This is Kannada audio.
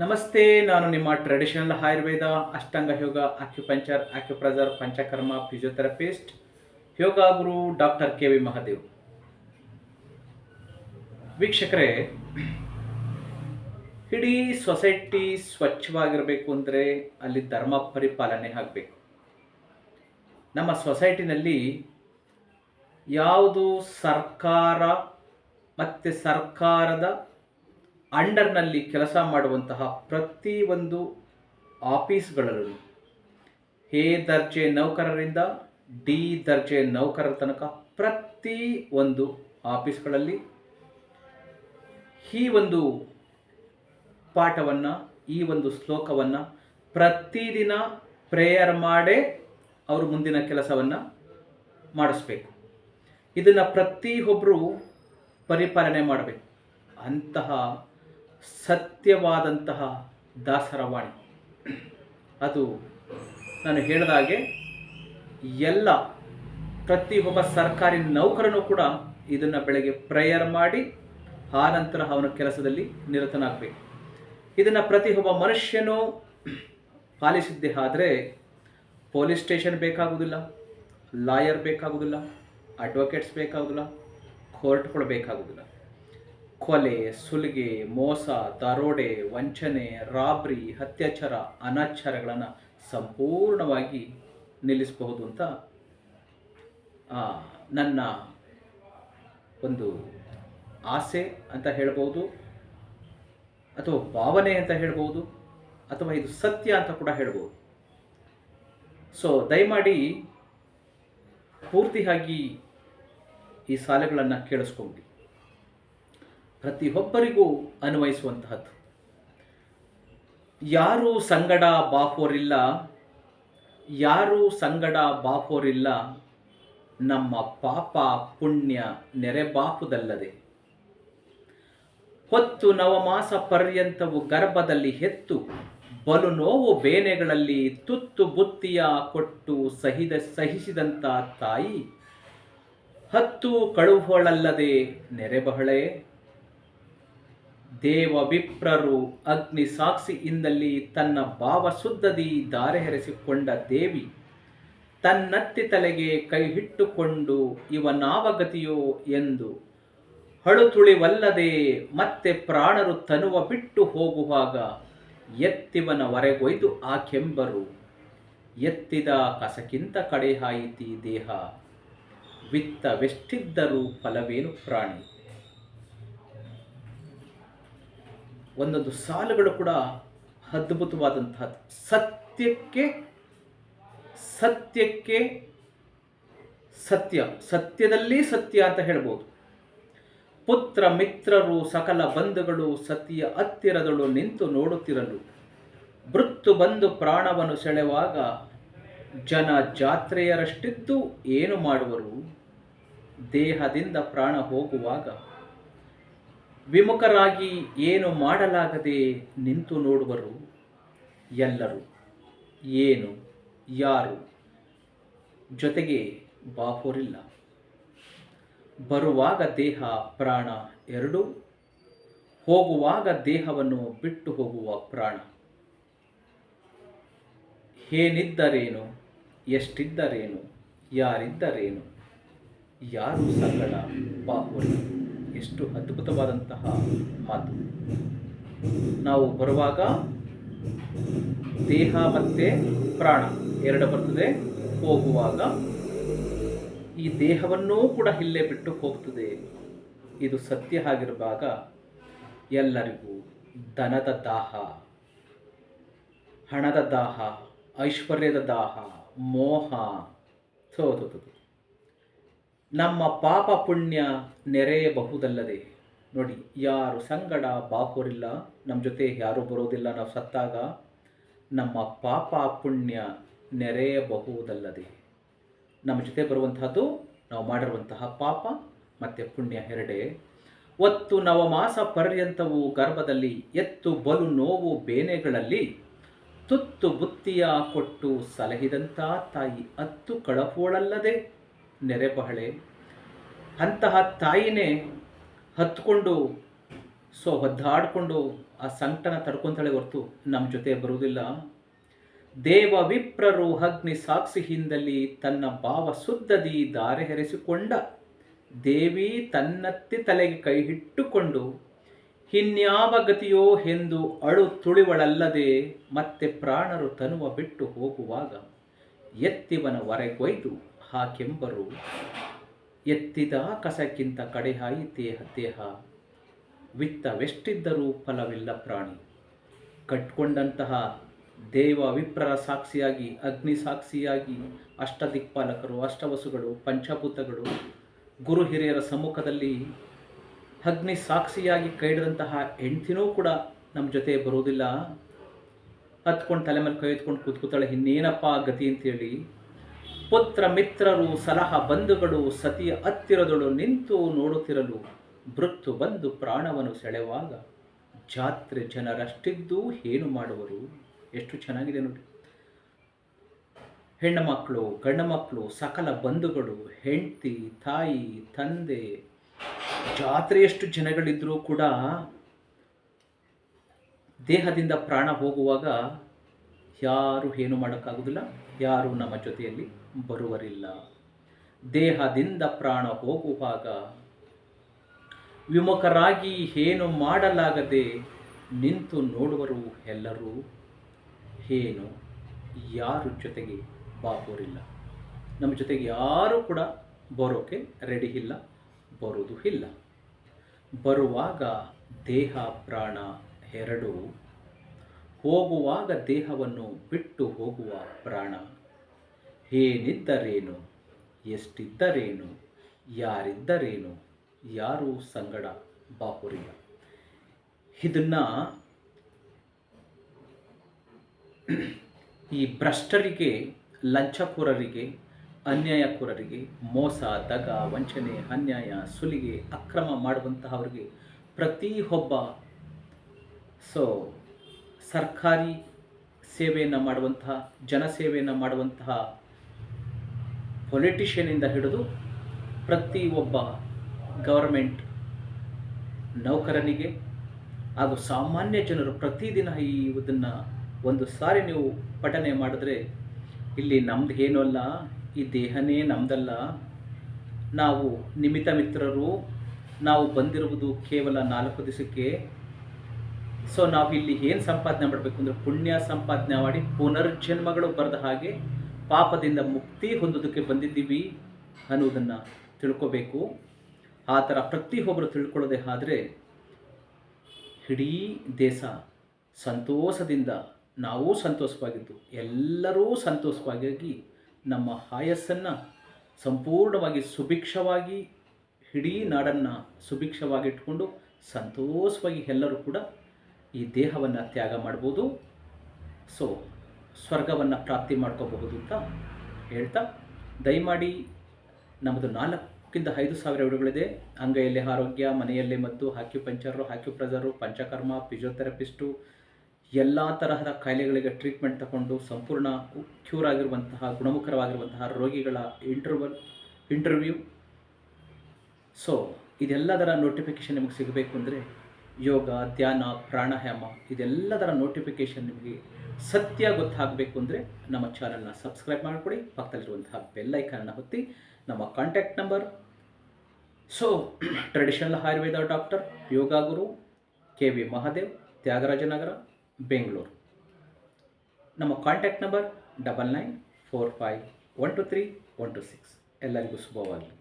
ನಮಸ್ತೆ, ನಾನು ನಿಮ್ಮ traditional Ayurveda, Ashtanga yoga acupuncture acupressure Panchakarma physiotherapist yoga guru doctor K V Mahadev. ವೀಕ್ಷಕರೇ, ಇಡೀ ಸೊಸೈಟಿ ಸ್ವಚ್ಛವಾಗಿರಬೇಕು ಅಂದರೆ ಅಲ್ಲಿ ಧರ್ಮ ಪರಿಪಾಲನೆ ಆಗಬೇಕು. ನಮ್ಮ ಸೊಸೈಟಿನಲ್ಲಿ ಯಾವುದು ಸರ್ಕಾರ ಮತ್ತು ಸರ್ಕಾರದ ಅಂಡರ್ನಲ್ಲಿ ಕೆಲಸ ಮಾಡುವಂತಹ ಪ್ರತಿಯೊಂದು ಆಫೀಸ್ಗಳಲ್ಲಿ ಹೇ ದರ್ಜೆ ನೌಕರರಿಂದ ಡಿ ದರ್ಜೆ ನೌಕರರ ತನಕ ಪ್ರತಿ ಒಂದು ಆಫೀಸ್ಗಳಲ್ಲಿ ಈ ಒಂದು ಪಾಠವನ್ನು, ಈ ಒಂದು ಶ್ಲೋಕವನ್ನು ಪ್ರತಿದಿನ ಪ್ರೇಯರ್ ಮಾಡೇ ಅವರು ಮುಂದಿನ ಕೆಲಸವನ್ನು ಮಾಡಿಸ್ಬೇಕು. ಇದನ್ನು ಪ್ರತಿಯೊಬ್ಬರು ಪರಿಪಾಲನೆ ಮಾಡಬೇಕು. ಅಂತಹ ಸತ್ಯವಾದಂತಹ ದಾಸರವಾಣಿ. ಅದು ನಾನು ಹೇಳಿದ ಹಾಗೆ ಎಲ್ಲ ಪ್ರತಿಯೊಬ್ಬ ಸರ್ಕಾರಿ ನೌಕರನು ಕೂಡ ಇದನ್ನು ಬೆಳಗ್ಗೆ ಪ್ರೇಯರ್ ಮಾಡಿ, ಆ ನಂತರ ಅವನ ಕೆಲಸದಲ್ಲಿ ನಿರತನಾಗಬೇಕು. ಇದನ್ನು ಪ್ರತಿಯೊಬ್ಬ ಮನುಷ್ಯನೂ ಪಾಲಿಸಿದ್ದೇ ಆದರೆ ಪೊಲೀಸ್ ಸ್ಟೇಷನ್ ಬೇಕಾಗುವುದಿಲ್ಲ ಲಾಯರ್ ಬೇಕಾಗುವುದಿಲ್ಲ ಅಡ್ವೊಕೇಟ್ಸ್ ಬೇಕಾಗುವುದಿಲ್ಲ ಕೋರ್ಟ್ಗಳು ಬೇಕಾಗುವುದಿಲ್ಲ ಕೊಲೆ, ಸುಲಿಗೆ, ಮೋಸ, ದರೋಡೆ, ವಂಚನೆ, ರಾಬ್ರಿ, ಅತ್ಯಾಚಾರ ಅನಾಚಾರಗಳನ್ನು ಸಂಪೂರ್ಣವಾಗಿ ನಿಲ್ಲಿಸಬಹುದು ಅಂತ ನನ್ನ ಒಂದು ಆಸೆ ಅಂತ ಹೇಳ್ಬೋದು ಅಥವಾ ಭಾವನೆ ಅಂತ ಹೇಳ್ಬೋದು ಅಥವಾ ಇದು ಸತ್ಯ ಅಂತ ಕೂಡ ಹೇಳ್ಬೋದು ಸೊ ದಯಮಾಡಿ ಪೂರ್ತಿಯಾಗಿ ಈ ಸಾಲೆಗಳನ್ನು ಕೇಳಿಸ್ಕೊಂಬಿಡಿ ಪ್ರತಿಯೊಬ್ಬರಿಗೂ ಅನ್ವಯಿಸುವಂತಹದ್ದು. ಯಾರು ಸಂಗಡ ಬಾಪೋರಿಲ್ಲ ಯಾರು ಸಂಗಡ ಬಾಪೋರಿಲ್ಲ ನಮ್ಮ ಪಾಪ ಪುಣ್ಯ ನೆರೆ ಬಾಪುದಲ್ಲದೆ. ಹೊತ್ತು ನವಮಾಸ ಪರ್ಯಂತವು ಗರ್ಭದಲ್ಲಿ ಹೆತ್ತು, ಬಲು ನೋವು ಬೇನೆಗಳಲ್ಲಿ ತುತ್ತು ಬುತ್ತಿಯ ಕೊಟ್ಟು ಸಹಿದ ಸಹಿಸಿದಂಥ ತಾಯಿ, ಹತ್ತು ಕಳುಹೊಳಲ್ಲದೆ ನೆರೆಬಹಳೆ ದೇವ ವಿಪ್ರರು ಅಗ್ನಿ ಸಾಕ್ಷಿಯಿಂದಲಿ ತನ್ನ ಭಾವ ಶುದ್ಧದಿ ದಾರೆ ಹರಿಸಿಕೊಂಡ ದೇವಿ ತನ್ನತ್ತಿ ತಲೆಗೆ ಕೈ ಹಿಟ್ಟುಕೊಂಡು ಇವನಾವಗತಿಯೋ ಎಂದು ಹಳುತುಳಿವಲ್ಲದೆ ಮತ್ತೆ ಪ್ರಾಣರು ತನುವ ಬಿಟ್ಟು ಹೋಗುವಾಗ ಎತ್ತಿವನ ಹೊರೆಗೊಯ್ದು ಆ ಕೆಂಬರು, ಎತ್ತಿದ ಕಸಕ್ಕಿಂತ ಕಡೆಹಾಯಿತಿ ದೇಹ, ವಿತ್ತವೆಷ್ಟಿದ್ದರೂ ಫಲವೇನು ಪ್ರಾಣಿ? ಒಂದೊಂದು ಸಾಲುಗಳು ಕೂಡ ಅದ್ಭುತವಾದಂತಹದ್ದು. ಸತ್ಯಕ್ಕೆ ಸತ್ಯಕ್ಕೆ ಸತ್ಯ, ಸತ್ಯದಲ್ಲಿ ಸತ್ಯ ಅಂತ ಹೇಳ್ಬೋದು. ಪುತ್ರ, ಮಿತ್ರರು, ಸಕಲ ಬಂಧುಗಳು, ಸತಿಯ ಹತ್ತಿರದಳು ನಿಂತು ನೋಡುತ್ತಿರಲು. ಮೃತ್ತು ಬಂದು ಪ್ರಾಣವನ್ನು ಸೆಳೆವಾಗ ಜನ ಜಾತ್ರೆಯರಷ್ಟಿದ್ದು ಏನು ಮಾಡುವರು? ದೇಹದಿಂದ ಪ್ರಾಣ ಹೋಗುವಾಗ ವಿಮುಖರಾಗಿ ಏನು ಮಾಡಲಾಗದೆ ನಿಂತು ನೋಡುವರು? ಎಲ್ಲರೂ, ಏನು, ಯಾರು? ಜೊತೆಗೆ ಬಾಹೋರಿಲ್ಲ. ಬರುವಾಗ ದೇಹ, ಪ್ರಾಣ ಎರಡೂ, ಹೋಗುವಾಗ ದೇಹವನ್ನು ಬಿಟ್ಟು ಹೋಗುವ ಪ್ರಾಣ. ಏನಿದ್ದರೇನು ಎಷ್ಟಿದ್ದರೇನು, ಯಾರಿದ್ದರೇನು, ಯಾರು ಸಂಗಡ ಬಾಪೋರಿ ಎಷ್ಟು ಅದ್ಭುತವಾದಂತಹ ಮಾತು. ನಾವು ಬರುವಾಗ ದೇಹ ಮತ್ತೆ ಪ್ರಾಣ ಎರಡು ಬರ್ತದೆ. ಹೋಗುವಾಗ ಈ ದೇಹವನ್ನೂ ಕೂಡ ಇಲ್ಲೇ ಬಿಟ್ಟು ಹೋಗ್ತದೆ. ಇದು ಸತ್ಯ ಆಗಿರುವಾಗ ಎಲ್ಲರಿಗೂ ಧನದ ದಾಹ, ಹಣದ ದಾಹ, ಐಶ್ವರ್ಯದ ದಾಹ, ಮೋಹ, ಥೋ. ನಮ್ಮ ಪಾಪ ಪುಣ್ಯ ನೆರೆಯಬಹುದಲ್ಲದೆ ನೋಡಿ, ಯಾರು ಸಂಗಡ ಬಾಪೋರಿಲ್ಲ ನಮ್ಮ ಜೊತೆ ಯಾರೂ ಬರೋದಿಲ್ಲ, ನಾವು ಸತ್ತಾಗ ನಮ್ಮ ಪಾಪ ಪುಣ್ಯ ನೆರೆಯಬಹುದಲ್ಲದೆ. ನಮ್ಮ ಜೊತೆ ಬರುವಂತಹದ್ದು ನಾವು ಮಾಡಿರುವಂತಹ ಪಾಪ ಮತ್ತು ಪುಣ್ಯ ಎರಡೇ. ಒತ್ತು ನವಮಾಸ ಪರ್ಯಂತವು ಗರ್ಭದಲ್ಲಿ ಎತ್ತು ಬಲು ನೋವು ಬೇನೆಗಳಲ್ಲಿ ತುತ್ತು ಬುತ್ತಿಯ ಕೊಟ್ಟು ಸಲಹಿದಂಥ ತಾಯಿ ಹತ್ತು ಕಳಪೋಳಲ್ಲದೆ ನೆರೆಬಹಳೆ ಅಂತಹ ತಾಯಿನೇ ಹತ್ಕೊಂಡು, ಸೊ ಒದ್ದಾಡಿಕೊಂಡು ಆ ಸಂಕಟನ ತಡ್ಕೊಂತಾಳೆ ಹೊರತು ನಮ್ಮ ಜೊತೆ ಬರುವುದಿಲ್ಲ. ದೇವ ವಿಪ್ರರು ಅಗ್ನಿ ಸಾಕ್ಷಿ ಹಿಂದಲ್ಲಿ ತನ್ನ ಭಾವ ಸುದ್ದದಿ ದಾರೆ ಹೆರೆಸಿಕೊಂಡ. ದೇವಿ ತನ್ನತ್ತಿ ತಲೆಗೆ ಕೈ ಇಟ್ಟುಕೊಂಡು ಇನ್ಯಾವ ಗತಿಯೋ ಎಂದು ಅಳು ತುಳಿವಳಲ್ಲದೆ ಮತ್ತೆ ಪ್ರಾಣರು ತನುವ ಬಿಟ್ಟು ಹೋಗುವಾಗ ಎತ್ತಿವನ ಹೊರಗೊಯ್ದು ಹಾಕೆಂಬರು ಎತ್ತಿದ ಕಸಕ್ಕಿಂತ ಕಡೆಹಾಯಿ ದೇಹ ದೇಹ ವಿತ್ತವೆಷ್ಟಿದ್ದರೂ ಫಲವಿಲ್ಲ ಪ್ರಾಣಿ. ಕಟ್ಕೊಂಡಂತಹ ದೇವ ವಿಪ್ರರ ಸಾಕ್ಷಿಯಾಗಿ, ಅಗ್ನಿ ಸಾಕ್ಷಿಯಾಗಿ, ಅಷ್ಟದಿಕ್ಪಾಲಕರು, ಅಷ್ಟವಸುಗಳು, ಪಂಚಭೂತಗಳು, ಗುರು ಹಿರಿಯರ ಸಮ್ಮುಖದಲ್ಲಿ ಅಗ್ನಿ ಸಾಕ್ಷಿಯಾಗಿ ಕೈಡಿದಂತಹ ಹೆಂಡ್ತಿನೂ ಕೂಡ ನಮ್ಮ ಜೊತೆ ಬರೋದಿಲ್ಲ ಹತ್ಕೊಂಡು ತಲೆ ಮೇಲೆ ಕೈ ಎತ್ಕೊಂಡು ಕೂತ್ಕೊತಾಳೆ ಇನ್ನೇನಪ್ಪ ಗತಿ? ಅಂತೇಳಿ ಪುತ್ರ ಮಿತ್ರರು ಸಲಹ ಬಂಧುಗಳು ಸತಿಯ ಹತ್ತಿರದಳು ನಿಂತು ನೋಡುತ್ತಿರಲು ಮೃತ್ತು ಬಂದು ಪ್ರಾಣವನ್ನು ಸೆಳೆವಾಗ ಜಾತ್ರೆ ಜನರಷ್ಟಿದ್ದು ಏನು ಮಾಡುವರು? ಎಷ್ಟು ಚೆನ್ನಾಗಿದೆ ನೋಡಿ. ಹೆಣ್ಣು ಮಕ್ಕಳು, ಗಂಡು ಮಕ್ಕಳು, ಸಕಲ ಬಂಧುಗಳು, ಹೆಂಡತಿ, ತಾಯಿ, ತಂದೆ, ಜಾತ್ರೆಯಷ್ಟು ಜನಗಳಿದ್ದರೂ ಕೂಡ ದೇಹದಿಂದ ಪ್ರಾಣ ಹೋಗುವಾಗ ಯಾರು ಏನು ಮಾಡೋಕ್ಕಾಗೋದಿಲ್ಲ? ಯಾರು ನಮ್ಮ ಜೊತೆಯಲ್ಲಿ? ಬರುವರಿಲ್ಲ. ದೇಹದಿಂದ ಪ್ರಾಣ ಹೋಗುವಾಗ ವಿಮುಖರಾಗಿ ಏನು ಮಾಡಲಾಗದೆ ನಿಂತು ನೋಡುವರು ಎಲ್ಲರೂ. ಏನು? ಯಾರು ಜೊತೆಗೆ ಬಾಬೋರಿಲ್ಲ. ನಮ್ಮ ಜೊತೆಗೆ ಯಾರೂ ಕೂಡ ಬರೋಕೆ ರೆಡಿ ಇಲ್ಲ, ಬರೋದು ಇಲ್ಲ. ಬರುವಾಗ ದೇಹ, ಪ್ರಾಣ ಎರಡು ಹೋಗುವಾಗ ದೇಹವನ್ನು ಬಿಟ್ಟು ಹೋಗುವ ಪ್ರಾಣ. ಏನಿದ್ದರೇನು? ಎಷ್ಟಿದ್ದರೇನು? ಯಾರಿದ್ದರೇನು? ಯಾರು ಸಂಗಡ ಬಾಹುರಿಯ ಇದನ್ನು ಈ ಭ್ರಷ್ಟರಿಗೆ, ಲಂಚಕೋರರಿಗೆ, ಅನ್ಯಾಯಕೋರರಿಗೆ ಮೋಸ ದಗ ವಂಚನೆ, ಅನ್ಯಾಯ, ಸುಲಿಗೆ, ಅಕ್ರಮ ಮಾಡುವಂತಹವರಿಗೆ ಪ್ರತಿಯೊಬ್ಬ ಸೊ ಸರ್ಕಾರಿ ಸೇವೆಯನ್ನು ಮಾಡುವಂತಹ, ಜನಸೇವೆಯನ್ನು ಮಾಡುವಂತಹ ಪೊಲಿಟಿಷಿಯನಿಂದ ಹಿಡಿದು ಪ್ರತಿ ಒಬ್ಬ ಗವರ್ಮೆಂಟ್ ನೌಕರನಿಗೆ ಹಾಗೂ ಸಾಮಾನ್ಯ ಜನರು ಪ್ರತಿದಿನ ಈ ಇದನ್ನು ಒಂದು ಸಾರಿ ನೀವು ಪಠನೆ ಮಾಡಿದ್ರೆ ಇಲ್ಲಿ ನಮ್ದು ಏನೂ ಅಲ್ಲ, ಈ ದೇಹನೇ ನಮ್ದಲ್ಲ. ನಾವು ನಿಮಿತ ಮಿತ್ರರು, ನಾವು ಬಂದಿರುವುದು ಕೇವಲ ನಾಲ್ಕು ದಿವಸಕ್ಕೆ ಸೊ ನಾವು ಇಲ್ಲಿ ಏನು ಸಂಪಾದನೆ ಮಾಡಬೇಕು ಅಂದರೆ ಪುಣ್ಯ ಸಂಪಾದನೆ ಮಾಡಿ ಪುನರ್ಜನ್ಮಗಳು ಬರೆದ ಹಾಗೆ ಪಾಪದಿಂದ ಮುಕ್ತಿ ಹೊಂದೋದಕ್ಕೆ ಬಂದಿದ್ದೀವಿ ಅನ್ನೋದನ್ನು ತಿಳ್ಕೋಬೇಕು. ಆ ಥರ ಪ್ರತಿಯೊಬ್ಬರು ತಿಳ್ಕೊಳ್ಳೋದೆ ಆದರೆ ಇಡೀ ದೇಶ ಸಂತೋಷದಿಂದ ನಾವು ಸಂತೋಷವಾಗಿದ್ದು, ಎಲ್ಲರೂ ಸಂತೋಷವಾಗಿ ನಮ್ಮ ಆಯಸ್ಸನ್ನು ಸಂಪೂರ್ಣವಾಗಿ ಸುಭಿಕ್ಷವಾಗಿ ಇಡೀ ನಾಡನ್ನು ಸುಭಿಕ್ಷವಾಗಿಟ್ಕೊಂಡು ಸಂತೋಷವಾಗಿ ಎಲ್ಲರೂ ಕೂಡ ಈ ದೇಹವನ್ನು ತ್ಯಾಗ ಮಾಡ್ಬೋದು. ಸೊ ಸ್ವರ್ಗವನ್ನು ಪ್ರಾಪ್ತಿ ಮಾಡ್ಕೋಬಹುದು ಅಂತ ಹೇಳ್ತಾ, ದಯಮಾಡಿ ನಮ್ಮದು ನಾಲ್ಕಿಂದ ಐದು ಸಾವಿರ ವಿಡಿಯೋಗಳಿದೆ ಅಂಗೈಯಲ್ಲಿ ಆರೋಗ್ಯ, ಮನೆಯಲ್ಲಿ ಮತ್ತು ಹಾಕ್ಯುಪಂಚರು ಹಾಕ್ಯುಪ್ರಜರು ಪಂಚಕರ್ಮ, ಫಿಸಿಯೋಥೆರಪಿಸ್ಟು, ಎಲ್ಲ ತರಹದ ಕಾಯಿಲೆಗಳಿಗೆ ಟ್ರೀಟ್ಮೆಂಟ್ ತಗೊಂಡು ಸಂಪೂರ್ಣ ಕ್ಯೂರ್ ಆಗಿರುವಂತಹ ಗುಣಮುಖರವಾಗಿರುವಂತಹ ರೋಗಿಗಳ ಇಂಟರ್ವಲ್, ಇಂಟರ್ವ್ಯೂ. ಸೊ ಇದೆಲ್ಲದರ ನೋಟಿಫಿಕೇಶನ್ ನಿಮಗೆ ಸಿಗಬೇಕು ಅಂದರೆ ಯೋಗ, ಧ್ಯಾನ, ಪ್ರಾಣಾಯಾಮ, ಇದೆಲ್ಲದರ ನೋಟಿಫಿಕೇಷನ್ ನಿಮಗೆ ಸತ್ಯ ಗೊತ್ತಾಗಬೇಕು ಅಂದರೆ ನಮ್ಮ ಚಾನಲ್ನ ಸಬ್ಸ್ಕ್ರೈಬ್ ಮಾಡಿಕೊಡಿ. ಪಕ್ಕದಲ್ಲಿರುವಂತಹ ಬೆಲ್ಲೈಕನ್ನ ಹೊತ್ತಿ ನಮ್ಮ contact number. So traditional Ayurveda doctor yoga guru K V Mahadev Thyagarajanagar Bengaluru ನಮ್ಮ contact number double nine four five one two three one two six ಎಲ್ಲರಿಗೂ ಶುಭವಾಗಲಿ.